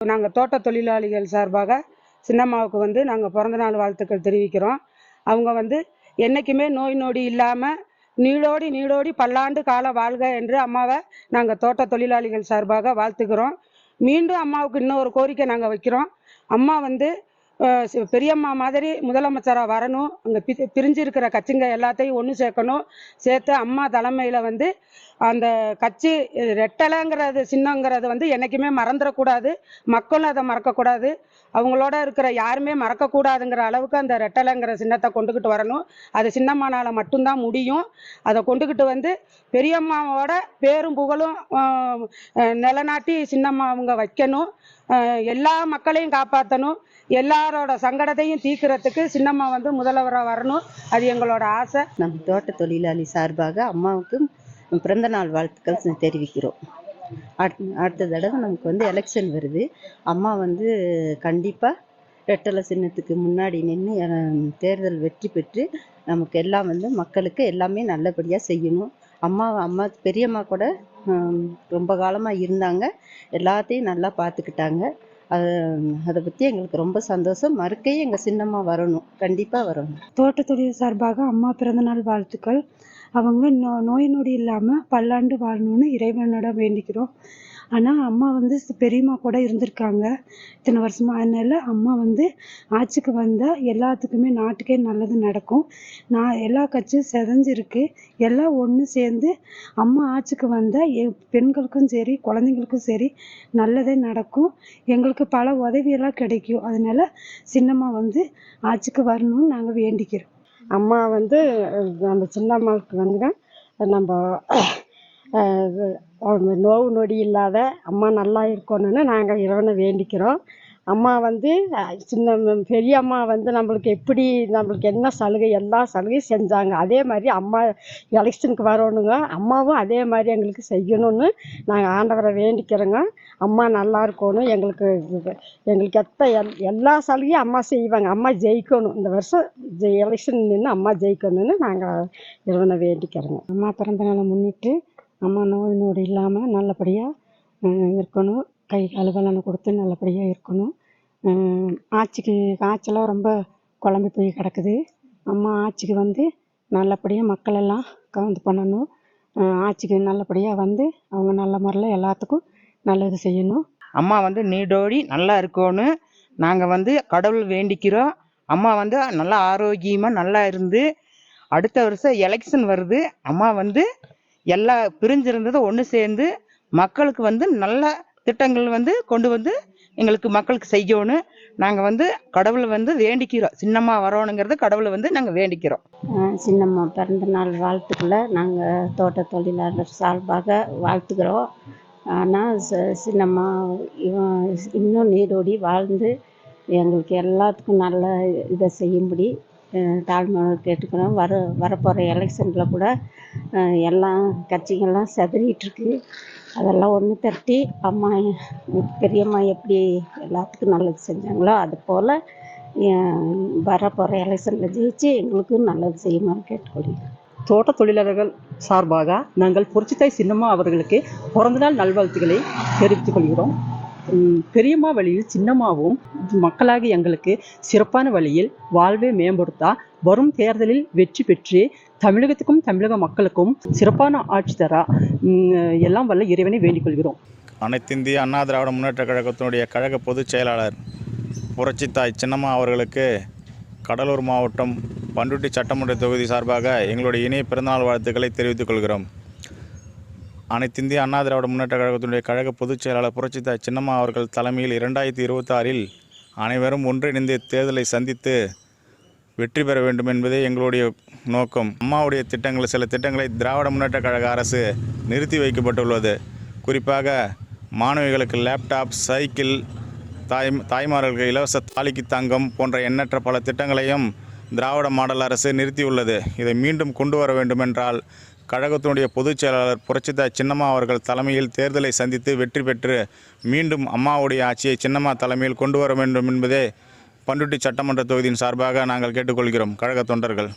நாங்கள் தோட்ட தொழிலாளிகள் சார்பாக சின்னம்மாவுக்கு வந்து நாங்கள் பிறந்தநாள் வாழ்த்துக்கள் தெரிவிக்கிறோம். அவங்க வந்து என்றைக்குமே நோய் நொடி இல்லாமல் நீடோடி நீடோடி பல்லாண்டு கால வாழ்க என்று அம்மாவை நாங்கள் தோட்ட தொழிலாளிகள் சார்பாக வாழ்த்துக்கிறோம். மீண்டும் அம்மாவுக்கு இன்னொரு கோரிக்கை நாங்கள் வைக்கிறோம். அம்மா வந்து பெரியம்மா மாதிரி முதலமைச்சராக வரணும். அங்கே பி பிரிஞ்சிருக்கிற கட்சிங்க எல்லாத்தையும் ஒன்று சேர்க்கணும். சேர்த்து அம்மா தலைமையில் வந்து அந்த கட்சி ரெட்டலைங்கிறது சின்னங்கிறது வந்து என்றைக்குமே மறந்துடக்கூடாது. மக்களும் அதை மறக்கக்கூடாது. அவங்களோட இருக்கிற யாருமே மறக்கக்கூடாதுங்கிற அளவுக்கு அந்த ரெட்டலைங்கிற சின்னத்தை கொண்டுக்கிட்டு வரணும். அது சின்னம்மானால் மட்டும்தான் முடியும். அதை கொண்டுக்கிட்டு வந்து பெரியம்மாவோட பேரும் புகழும் நிலநாட்டி சின்னம்மா அவங்க வைக்கணும் எல்லா மக்களையும் காப்பாற்றணும் எல்லா எல்லாரோட சங்கடத்தையும் தீக்கிறதுக்கு சின்னம்மா வந்து முதல்வராக வரணும். அது எங்களோட ஆசை. நம் தோட்ட தொழிலாளி சார்பாக அம்மாவுக்கும் பிறந்த நாள் வாழ்த்துக்கள் தெரிவிக்கிறோம். அடுத்த அடுத்த தடவை நமக்கு வந்து எலெக்ஷன் வருது. அம்மா வந்து கண்டிப்பாக ரெட்டலை சின்னத்துக்கு முன்னாடி நின்று தேர்தல் வெற்றி பெற்று நமக்கு எல்லாம் வந்து மக்களுக்கு எல்லாமே நல்லபடியாக செய்யணும். அம்மா அம்மா பெரியம்மா கூட ரொம்ப காலமாக இருந்தாங்க. எல்லாத்தையும் நல்லா பார்த்துக்கிட்டாங்க அது அதை பற்றி எங்களுக்கு ரொம்ப சந்தோஷம். மறுக்கையும் எங்கள் சின்னம்மா வரணும். கண்டிப்பாக வரணும். தோட்டத்துடைய சார்பாக அம்மா பிறந்தநாள் வாழ்த்துக்கள். அவங்க நோ நோய் நொடி இல்லாமல் பல்லாண்டு வாழணும்னு இறைவனோட வேண்டிக்கிறோம். ஆனால் அம்மா வந்து பெரியம்மா கூட இருந்திருக்காங்க. இத்தனை வருஷமா. அதனால அம்மா வந்து ஆட்சிக்கு வந்தால் எல்லாத்துக்குமே நாட்டுக்கே நல்லது நடக்கும். நான் எல்லா கட்சியும் செதஞ்சிருக்கு. எல்லாம் ஒன்று சேர்ந்து அம்மா ஆட்சிக்கு வந்தால் எ பெண்களுக்கும் சரி குழந்தைங்களுக்கும் சரி நல்லதே நடக்கும். எங்களுக்கு பல உதவியெல்லாம் கிடைக்கும். அதனால சின்னம்மா வந்து ஆட்சிக்கு வரணும்னு நாங்கள் வேண்டிக்கிறோம். அம்மா வந்து அஹ், நம்ம சின்னம்மாவுக்கு வந்து நம்ம நோவு நொடி இல்லாத அம்மா நல்லா இருக்கணும்னு நாங்கள் இறைவனை வேண்டிக்கிறோம். அம்மா வந்து சின்ன பெரிய அம்மா வந்து நம்மளுக்கு எப்படி நம்மளுக்கு என்ன சலுகை எல்லா சலுகையும் செஞ்சாங்க. அதே மாதிரி அம்மா எலெக்ஷனுக்கு வரணுங்க. அம்மாவும் அதே மாதிரி எங்களுக்கு செய்யணும்னு நாங்கள் ஆண்டவரை வேண்டிக்கிறோங்க. அம்மா நல்லா இருக்கணும். எங்களுக்கு எங்களுக்கு எத்த எல் எல்லா சலுகையும் அம்மா செய்வாங்க. அம்மா ஜெயிக்கணும். இந்த வருஷம் ஜெய் எலெக்ஷன் நின்று அம்மா ஜெயிக்கணும்னு நாங்கள் இறைவனை வேண்டிக்கிறோங்க. அம்மா பிறந்த நாளை முன்னிட்டு அம்மா நோய் நொடி இல்லாமல் நல்லபடியாக இருக்கணும். கை கால் பலனை கொடுத்து நல்லபடியாக இருக்கணும். ஆட்சிக்கு ஆட்சியெல்லாம் ரொம்ப குழம்பி போய் கிடக்குது. அம்மா ஆட்சிக்கு வந்து நல்லபடியாக மக்களெல்லாம் கவுந்து பண்ணணும். ஆட்சிக்கு நல்லபடியாக வந்து அவங்க நல்ல முறையில் எல்லாத்துக்கும் நல்லது செய்யணும். அம்மா வந்து நீடோடி நல்லா இருக்கணும் நாங்கள் வந்து கடவுள் வேண்டிக்கிறோம். அம்மா வந்து நல்லா ஆரோக்கியமாக நல்லா இருந்து அடுத்த வருஷம் எலெக்ஷன் வருது. அம்மா வந்து எல்லா பிரிஞ்சிருந்ததை ஒன்று சேர்ந்து மக்களுக்கு வந்து நல்ல திட்டங்கள் வந்து கொண்டு வந்து எங்களுக்கு மக்களுக்கு செய்யணும். நாங்கள் வந்து கடவுளை வந்து வேண்டிக்கிறோம். சின்னம்மா வரணுங்கிறது கடவுளை வந்து நாங்கள் வேண்டிக்கிறோம். சின்னம்மா பிறந்த நாள் வாழ்த்துக்களை நாங்கள் தோட்ட தொழிலாளர் சார்பாக வாழ்த்துக்கிறோம். ஆனால் சின்னம்மா இன்னும் நீரோடி வாழ்ந்து எங்களுக்கு எல்லாத்துக்கும் நல்ல இதை செய்யும்படி தாழ்மையோடு கேட்டுக்கிறோம். வர வரப்போகிற எலெக்ஷனில் கூட எல்லாம் கட்சிகள்லாம் செதறிட்டுருக்கு. அதெல்லாம் ஒன்று தட்டி அம்மா பெரியம்மா எப்படி எல்லாத்துக்கும் நல்லது செஞ்சாங்களோ அது போல் வரப்போகிற எலெக்ஷனில் ஜெயிச்சு எங்களுக்கும் நல்லது செய்யுமாறு கேட்டுக்கொள்கிறேன் தோட்ட தொழிலாளர்கள் சார்பாக நாங்கள் புரட்சித்தாய் சின்னம்மா அவர்களுக்கு பிறந்தநாள் நல்வாழ்த்துக்களை தெரிவித்துக் கொள்கிறோம். பெரியம்மா வழியில் சின்னம்மாவும் மக்களாகி எங்களுக்கு சிறப்பான வழியில் வாழ்வை மேம்படுத்தா வரும் தேர்தலில் வெற்றி பெற்று தமிழகத்துக்கும் தமிழக மக்களுக்கும் சிறப்பான ஆட்சி தர எல்லாம் வல்ல இறைவனை வேண்டிக்கொள்கிறோம் அனைத்திந்திய அண்ணா திராவிட முன்னேற்ற கழகத்தினுடைய கழக பொதுச் செயலாளர் புரட்சித்தாய் சின்னம்மா அவர்களுக்கு கடலூர் மாவட்டம் பண்டுட்டி சட்டமன்ற தொகுதி சார்பாக எங்களுடைய இணைய பிறந்தநாள் வாழ்த்துக்களை தெரிவித்துக் கொள்கிறோம். அனைத்திந்திய அண்ணா திராவிட முன்னேற்ற கழகத்தினுடைய கழக பொதுச் செயலாளர் புரட்சித்தாய் சின்னம்மா அவர்கள் தலைமையில் இரண்டாயிரத்தி இருபத்தாறில் அனைவரும் ஒன்றிணைந்து தேர்தலை சந்தித்து வெற்றி பெற வேண்டும் என்பதே எங்களுடைய நோக்கம். அம்மாவுடைய திட்டங்கள் சில திட்டங்களை திராவிட முன்னேற்ற கழக அரசு நிறுத்தி வைக்கப்பட்டுள்ளது. குறிப்பாக மாணவிகளுக்கு லேப்டாப் சைக்கிள் தாய் தாய்மார்களுக்கு இலவச தாலிக்கு தங்கம் போன்ற எண்ணற்ற பல திட்டங்களையும் திராவிட மாடல் அரசு நிறுத்தியுள்ளது. இதை மீண்டும் கொண்டு வர வேண்டுமென்றால் கழகத்தினுடைய பொதுச் செயலாளர் புரட்சிதா சின்னம்மா அவர்கள் தலைமையில் தேர்தலை சந்தித்து வெற்றி பெற்று மீண்டும் அம்மாவுடைய ஆட்சியை சின்னம்மா தலைமையில் கொண்டு வர வேண்டும் என்பதே பண்ருட்டி சட்டமன்ற தொகுதியின் சார்பாக நாங்கள் கேட்டுக்கொள்கிறோம். கழக தொண்டர்கள்.